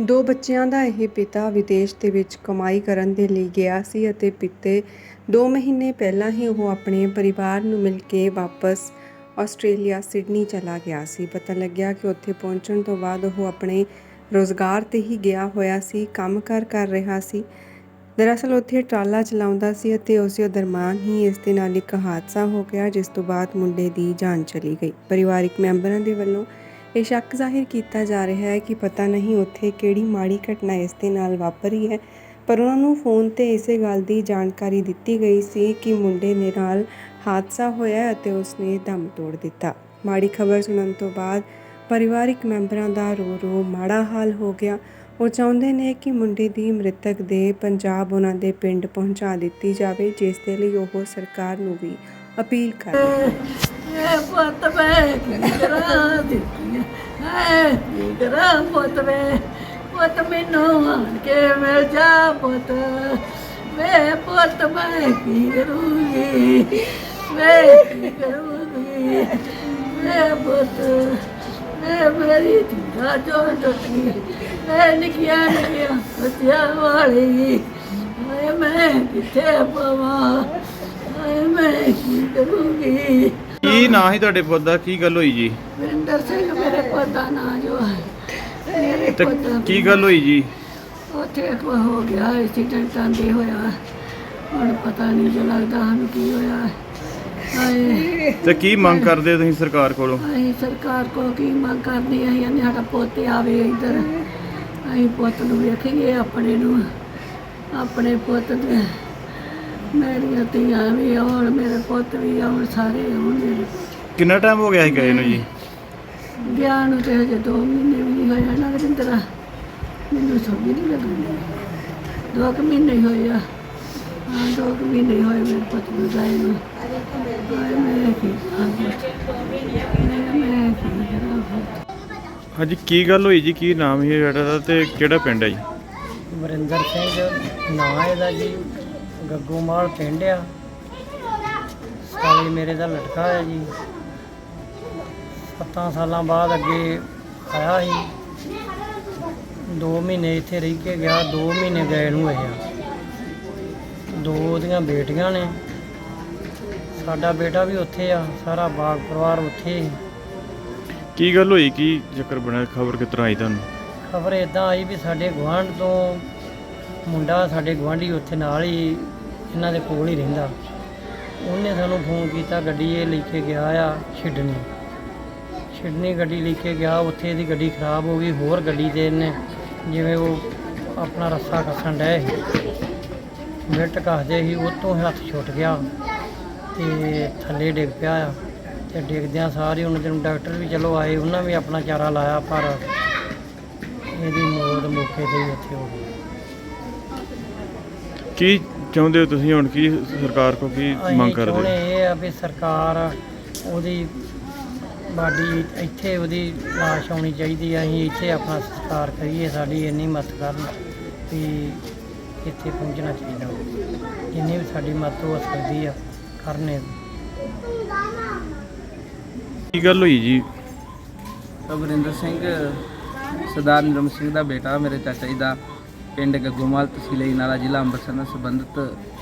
ਦੋ ਬੱਚਿਆਂ ਦਾ ਇਹ ਪਿਤਾ ਵਿਦੇਸ਼ ਦੇ ਵਿੱਚ ਕਮਾਈ ਕਰਨ ਦੇ ਲਈ ਗਿਆ ਸੀ ਅਤੇ ਪਿੱਤੇ 2 ਮਹੀਨੇ ਪਹਿਲਾਂ ਹੀ ਉਹ ਆਪਣੇ ਪਰਿਵਾਰ ਨੂੰ ਮਿਲ ਕੇ ਵਾਪਸ ਆਸਟ੍ਰੇਲੀਆ, ਸਿਡਨੀ ਚਲਾ ਗਿਆ ਸੀ। ਪਤਾ ਲੱਗਿਆ ਕਿ ਉੱਥੇ ਪਹੁੰਚਣ ਤੋਂ ਬਾਅਦ ਉਹ ਆਪਣੇ ਰੋਜ਼ਗਾਰ ਤੇ ਹੀ ਗਿਆ ਹੋਇਆ ਸੀ, ਕੰਮ ਕੰਮਕਾਰ ਕਰ ਰਿਹਾ ਸੀ। ਦਰਅਸਲ ਉੱਥੇ ਟਰਾਲਾ ਚਲਾਉਂਦਾ ਸੀ ਅਤੇ ਉਸੇ ਦਰਮਾਨ ਹੀ ਇਸ ਦੇ ਨਾਲ ਇੱਕ ਹਾਦਸਾ ਹੋ ਗਿਆ, ਜਿਸ ਤੋਂ ਬਾਅਦ ਮੁੰਡੇ ਦੀ ਜਾਨ ਚਲੀ ਗਈ। ਪਰਿਵਾਰਿਕ ਮੈਂਬਰਾਂ ਦੇ ਵੱਲੋਂ ਇਹ ਸ਼ੱਕ ਜ਼ਾਹਿਰ ਕੀਤਾ ਜਾ ਰਿਹਾ ਹੈ ਕਿ ਪਤਾ ਨਹੀਂ ਉੱਥੇ ਕਿਹੜੀ ਮਾੜੀ ਘਟਨਾ ਇਸ ਦੇ ਨਾਲ ਵਾਪਰੀ ਹੈ, ਪਰ ਉਹਨਾਂ ਨੂੰ ਫੋਨ ਤੇ ਇਸੇ ਗੱਲ ਦੀ ਜਾਣਕਾਰੀ ਦਿੱਤੀ ਗਈ ਸੀ ਕਿ ਮੁੰਡੇ ਦੇ ਨਾਲ ਹਾਦਸਾ ਹੋਇਆ ਅਤੇ ਉਸਨੇ ਦਮ ਤੋੜ ਦਿੱਤਾ। ਮਾੜੀ ਖਬਰ ਸੁਣਨ ਤੋਂ ਬਾਅਦ ਪਰਿਵਾਰਿਕ ਮੈਂਬਰਾਂ ਦਾ ਰੋ ਰੋ ਮਾੜਾ ਹਾਲ ਹੋ ਗਿਆ। ਉਹ ਚਾਹੁੰਦੇ ਨੇ ਕਿ ਮੁੰਡੇ ਦੀ ਮ੍ਰਿਤਕ ਦੇ ਪੰਜਾਬ ਉਹਨਾਂ ਦੇ ਪਿੰਡ ਪਹੁੰਚਾ ਦਿੱਤੀ ਜਾਵੇ, ਜਿਸ ਦੇ ਲਈ ਉਹ ਸਰਕਾਰ ਨੂੰ ਵੀ ਅਪੀਲ ਕਰ ਰਹੇ ਇਹ ਪੁੱਤ ਮੈਂ ਕੀ ਦਿੱਤੀ ਹੈ ਕੀ ਪੁੱਤ ਮੈਂ ਪੁੱਤ ਮੈਨੂੰ ਆਣ ਕੇ ਮਿਲ ਜਾ ਪੁੱਤ। ਵੇ ਪੁੱਤ ਮੈਂ ਕੀ ਕਰੂੰਗੀ? ਮੈਂ ਕੀ ਕਰੂੰਗੀ? ਵੇ ਪੁੱਤ, ਵੇ ਮੇਰੀ ਧੀਰਾ ਜੋ ਟੁੱਟੀ ਮੈਂ ਨਿਕਿਆ ਨਿਕਿਆ ਸੱਚਿਆ ਵਾਲੀ। ਹਾਏ ਮੈਂ ਕਿੱਥੇ ਪਵਾਂ? ਹਾਏ ਮੈਂ ਕੀ ਕਰੂੰਗੀ? ਕੀ ਨਾਂ ਸੀ ਤੁਹਾਡੇ ਪੁੱਤ ਦਾ? ਕੀ ਗੱਲ ਹੋਈ ਜੀ? ਵਰਿੰਦਰ ਸਿੰਘ ਮੇਰੇ ਪੁੱਤ ਦਾ ਨਾਂ ਜੋ ਹੈ। ਮੇਰੇ ਤੇ ਪੁੱਤ ਦਾ ਕੀ ਗੱਲ ਹੋਈ ਜੀ? ਉੱਥੇ ਕੋ ਹੋ ਗਿਆ ਐਕਸੀਡੈਂਟ ਆਂਦੇ ਹੋਇਆ। ਹੁਣ ਪਤਾ ਨਹੀਂ ਜੋ ਲੱਗਦਾ ਸਾਨੂੰ ਕੀ ਹੋਇਆ। ਹਾਏ। ਤੇ ਕੀ ਮੰਗ ਕਰਦੇ ਹੋ ਤੁਸੀਂ ਸਰਕਾਰ ਕੋਲੋਂ? ਅਸੀਂ ਸਰਕਾਰ ਕੋ ਕੀ ਮੰਗ ਕਰਨੀ ਹੈ ਇਹਨੇ ਸਾਡਾ ਪੁੱਤ ਆਵੇ ਇੱਧਰ। ਅਸੀਂ ਪੁੱਤ ਨੂੰ ਵੇਖੀਏ ਆਪਣੇ ਨੂੰ ਆਪਣੇ ਪੁੱਤ ਦੇ। ਮੇਰੀਆਂ ਧੀਆਂ ਵੀ ਆਉਣ ਮੇਰੇ ਪੁੱਤ ਵੀ ਆਉਣ ਸਾਰੇ ਆਉਣ ਮੇਰੇ ਕਿੰਨਾ ਟਾਈਮ ਹੋ ਗਿਆ ਸੀ ਗਏ ਨੂੰ ਜੀ? ਵਿਆਹ ਨੂੰ ਤੇ ਹਜੇ 2 ਮਹੀਨੇ ਵੀ ਨਹੀਂ ਹੋਇਆ ਨਾ ਰਿੰਦਰਾ ਮੈਨੂੰ ਸਮਝ ਨਹੀਂ ਲੱਗਦੀ। ਦੋ ਕੁ ਮਹੀਨੇ ਹੀ ਹੋਏ ਆ। ਹਾਂ ਦੋ ਕੁ ਮਹੀਨੇ ਹੀ ਹੋਏ ਮੇਰੇ ਪੁੱਤ ਨੂੰ ਜਾਏ ਨੂੰ। ਹਾਏ ਮੈਂ ਕੀ ਪੁੱਤ? ਹਾਂਜੀ, ਕੀ ਗੱਲ ਹੋਈ ਜੀ? ਕੀ ਨਾਮ ਸੀ ਜਿਹੜਾ ਦਾ ਤੇ ਕਿਹੜਾ ਪਿੰਡ ਹੈ ਜੀ? ਵਰਿੰਦਰ ਸਿੰਘ, ਨਾਂ ਇਹਦਾ ਜੀ ਗੱਗੂਮਾਲ ਪਿੰਡ ਆ। ਸਾਲੀ ਮੇਰੇ ਦਾ ਲਟਕਾ ਹੈ ਜੀ। ਸੱਤਾਂ ਸਾਲਾਂ ਬਾਅਦ ਅੱਗੇ ਆਇਆ ਸੀ। 2 ਮਹੀਨੇ ਇੱਥੇ ਰਹਿ ਕੇ ਗਿਆ 2 ਮਹੀਨੇ ਗਏ ਨੂੰ ਇਹ ਦੋ ਉਹਦੀਆਂ ਬੇਟੀਆਂ ਨੇ। ਸਾਡਾ ਬੇਟਾ ਵੀ ਉੱਥੇ ਆ, ਸਾਰਾ ਬਾਗ ਪਰਿਵਾਰ ਉੱਥੇ ਹੀ। ਕੀ ਗੱਲ ਹੋਈ? ਕੀ ਚੱਕਰ ਬਣਿਆ? ਖਬਰ ਕਿਸ ਤਰ੍ਹਾਂ ਆਈ ਤੁਹਾਨੂੰ? ਖਬਰ ਇਦਾਂ ਆਈ ਵੀ ਸਾਡੇ ਗੁਆਂਢ ਤੋਂ ਮੁੰਡਾ ਸਾਡੇ ਗੁਆਂਢੀ ਉੱਥੇ ਨਾਲ ਹੀ ਇਹਨਾਂ ਦੇ ਕੋਲ ਹੀ ਰਹਿੰਦਾ। ਉਹਨੇ ਸਾਨੂੰ ਫੋਨ ਕੀਤਾ, ਗੱਡੀ ਇਹ ਲੈ ਕੇ ਗਿਆ ਆ ਛਿੜਨੀ ਛਿੜਨੀ ਗੱਡੀ ਲੈ ਕੇ ਗਿਆ, ਉੱਥੇ ਇਹਦੀ ਗੱਡੀ ਖਰਾਬ ਹੋ ਗਈ, ਹੋਰ ਗੱਡੀ ਤੇ ਇਹਨੇ ਜਿਵੇਂ ਉਹ ਆਪਣਾ ਰੱਸਾ ਕੱਸਣ ਡਏ ਸੀ। ਮਿੰਟ ਕੱਸਦੇ ਸੀ, ਉਹ ਤੋਂ ਹੱਥ ਛੁੱਟ ਗਿਆ ਤੇ ਥੱਲੇ ਡਿੱਗ ਪਿਆ ਆ। ਤੇ ਡਿੱਗਦਿਆਂ ਸਾਰੇ। ਉਹਨਾਂ ਦਿਨ ਡਾਕਟਰ ਵੀ ਚਲੋ ਆਏ ਉਹਨਾਂ ਵੀ ਆਪਣਾ ਚਾਰਾ ਲਾਇਆ ਪਰ ਇਹਦੀ ਮੌਤ ਮੌਕੇ ਤੇ ਹੀ ਉੱਥੇ ਹੋ ਗਈ। ਕੀ ਚਾਹੁੰਦੇ ਹੋ ਤੁਸੀਂ ਹੁਣ? ਕੀ ਸਰਕਾਰ ਕੀ ਅਸੀਂ ਮੰਗ ਕਰਦੇ? ਚਾਹੁੰਦੇ ਹੋ? ਇਹ ਆ ਵੀ ਸਰਕਾਰ ਉਹਦੀ ਬਾਡੀ ਇੱਥੇ ਉਹਦੀ ਲਾਸ਼ ਆਉਣੀ ਚਾਹੀਦੀ ਆ। ਅਸੀਂ ਇੱਥੇ ਆਪਣਾ ਸਤਿਕਾਰ ਕਰੀਏ ਸਾਡੀ ਇੰਨੀ ਮਦਦ ਕਰਨ ਵੀ ਇੱਥੇ ਪਹੁੰਚਣਾ ਚਾਹੀਦਾ। ਜਿੰਨੀ ਵੀ ਸਾਡੀ ਮਦਦ ਹੋ ਸਕਦੀ ਆ ਕਰਨੇ। ਕੀ ਗੱਲ ਹੋਈ ਜੀ? ਅਮਰਿੰਦਰ ਸਿੰਘ ਸਰਦਾਰ ਨਿਰਮ ਸਿੰਘ ਦਾ ਬੇਟਾ ਮੇਰੇ ਚਾਚਾ ਜੀ ਦਾ ਪਿੰਡ ਗੱਗੋਮਾਲ ਤਹਿਸੀਲ ਇਨਾਲਾ ਜ਼ਿਲ੍ਹਾ ਅੰਮ੍ਰਿਤਸਰ ਨਾਲ ਸੰਬੰਧਿਤ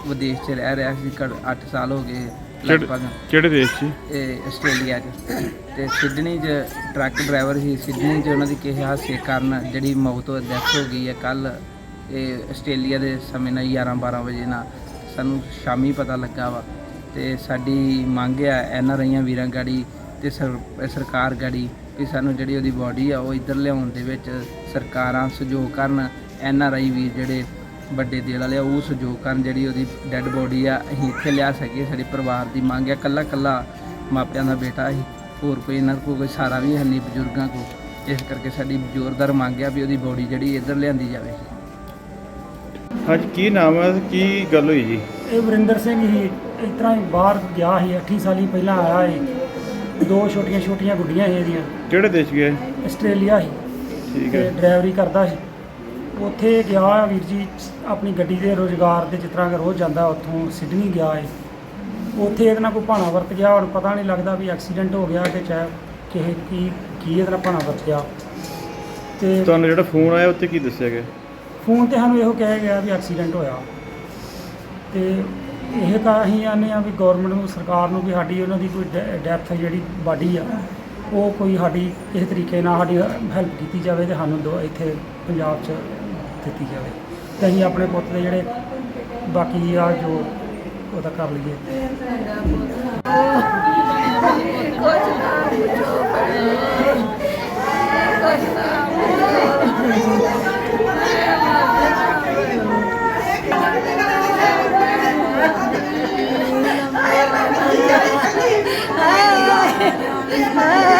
ਵਿਦੇਸ਼ 'ਚ ਰਹਿ ਰਿਹਾ ਸੀ 8 ਸਾਲ ਹੋ ਗਏ ਕਿਹੜੇ ਲਗਭਗ। ਕਿਹੜੇ ਦੇਸ਼ 'ਚ ਇਹ ਆਸਟ੍ਰੇਲੀਆ 'ਚ। ਤੇ ਸਿਡਨੀ 'ਚ ਟਰੱਕ ਡਰਾਈਵਰ ਸੀ ਸਿਡਨੀ 'ਚ ਉਹਨਾਂ ਦੀ ਕਿਸੇ ਹਾਦਸੇ ਕਾਰਨ ਜਿਹੜੀ ਮੌਤ ਹੋ ਡੈਥ ਹੋ ਗਈ ਹੈ। ਕੱਲ ਇਹ ਆਸਟ੍ਰੇਲੀਆ ਦੇ ਸਮੇਂ ਨਾਲ 11 12 ਵਜੇ ਨਾਲ ਸਾਨੂੰ ਸ਼ਾਮੀ ਪਤਾ ਲੱਗਾ ਵਾ। ਤੇ ਸਾਡੀ ਮੰਗ ਆ ਐਨ ਆਰ ਆਈਆਂ ਵੀਰਾਂ ਗਾੜੀ ਤੇ ਸਰ- ਸਰਕਾਰ ਗਾੜੀ ਵੀ ਸਾਨੂੰ ਜਿਹੜੀ ਉਹਦੀ ਬਾਡੀ ਆ ਉਹ ਇੱਧਰ ਲਿਆਉਣ ਦੇ ਵਿੱਚ ਸਰਕਾਰਾਂ ਸਹਿਯੋਗ ਕਰਨ ਐਨ ਆਰ ਆਈ ਵੀਰ ਜਿਹੜੇ ਵੱਡੇ ਦਿਲ ਵਾਲੇ ਆ ਉਹ ਸਹਿਯੋਗ ਕਰਨ ਜਿਹੜੀ ਉਹਦੀ ਡੈੱਡ ਬੋਡੀ ਆ ਅਸੀਂ ਇੱਥੇ ਲਿਆ ਸਕੀਏ ਸਾਡੇ ਪਰਿਵਾਰ ਦੀ ਮੰਗ ਆ ਕੱਲਾ ਕੱਲਾ ਮਾਪਿਆਂ ਦਾ ਬੇਟਾ ਸੀ ਹੋਰ ਕੋਈ ਇਹਨਾਂ ਕੋਲ ਕੋਈ ਸਾਰਾ ਵੀ ਹੈ ਨਹੀਂ ਬਜ਼ੁਰਗਾਂ ਕੋਲ। ਇਸ ਕਰਕੇ ਸਾਡੀ ਜ਼ੋਰਦਾਰ ਮੰਗ ਆ ਵੀ ਉਹਦੀ ਬੋਡੀ ਜਿਹੜੀ ਇੱਧਰ ਲਿਆਂਦੀ ਜਾਵੇ। ਹਾਂਜੀ ਕੀ ਨਾਮ ਹੈ ਕੀ ਗੱਲ ਹੋਈ ਜੀ? ਇਹ ਵਰਿੰਦਰ ਸਿੰਘ ਹੀ ਇਸ ਤਰ੍ਹਾਂ ਹੀ ਬਾਹਰ ਗਿਆ ਸੀ 8 ਸਾਲੀ ਪਹਿਲਾਂ ਆਇਆ ਸੀ। ਦੋ ਛੋਟੀਆਂ ਛੋਟੀਆਂ ਗੁੱਡੀਆਂ ਸੀ ਇਹਦੀਆਂ। ਕਿਹੜੇ ਦੇਸ਼ ਗਏ ਆਸਟ੍ਰੇਲੀਆ ਸੀ। ਠੀਕ ਤੇ ਹੈ। ਡਰਾਈਵਰੀ ਕਰਦਾ ਸੀ। ਉੱਥੇ ਗਿਆ ਵੀਰ ਜੀ ਆਪਣੀ ਗੱਡੀ ਦੇ ਰੋਜ਼ਗਾਰ ਦੇ ਜਿਸ ਤਰ੍ਹਾਂ ਕਿ ਰੋਜ਼ ਜਾਂਦਾ ਉੱਥੋਂ ਸਿਡਨੀ ਗਿਆ ਏ ਉੱਥੇ ਇਹਦੇ ਨਾਲ ਕੋਈ ਭਾਣਾ ਵਰਤ ਗਿਆ ਹੁਣ ਪਤਾ ਨਹੀਂ ਲੱਗਦਾ ਵੀ ਐਕਸੀਡੈਂਟ ਹੋ ਗਿਆ ਕਿ ਚਾਹੇ ਕਿਸੇ ਕੀ ਕੀ ਇਹਦੇ ਨਾਲ ਭਾਣਾ ਵਰਤ ਗਿਆ। ਤੇ ਤੁਹਾਨੂੰ ਜਿਹੜਾ ਫੋਨ ਆਇਆ ਉੱਤੇ ਕੀ ਦੱਸਿਆ ਗਿਆ? ਫੋਨ ਤੇ ਸਾਨੂੰ ਇਹੋ ਕਿਹਾ ਗਿਆ ਵੀ ਐਕਸੀਡੈਂਟ ਹੋਇਆ। ਤੇ ਇਹ ਤਾਂ ਅਸੀਂ ਆਨੇ ਆ ਵੀ ਗਵਰਨਮੈਂਟ ਨੂੰ, ਸਰਕਾਰ ਨੂੰ ਵੀ ਸਾਡੀ ਉਹਨਾਂ ਦੀ ਕੋਈ ਡੈਥ ਜਿਹੜੀ ਬਾਡੀ ਆ, ਉਹ ਕੋਈ ਸਾਡੀ ਇਸ ਤਰੀਕੇ ਨਾਲ ਸਾਡੀ ਹੈਲਪ ਕੀਤੀ ਜਾਵੇ ਤੇ ਸਾਨੂੰ ਦੋ ਇੱਥੇ ਪੰਜਾਬ 'ਚ ਦਿੱਤੀ ਜਾਵੇ। ਤੇ ਅਸੀਂ ਆਪਣੇ ਪੁੱਤ ਦੇ ਜਿਹੜੇ ਬਾਕੀ ਆ ਜੋ ਉਹਦਾ ਕਰ ਲਈਏ। Happy birthday.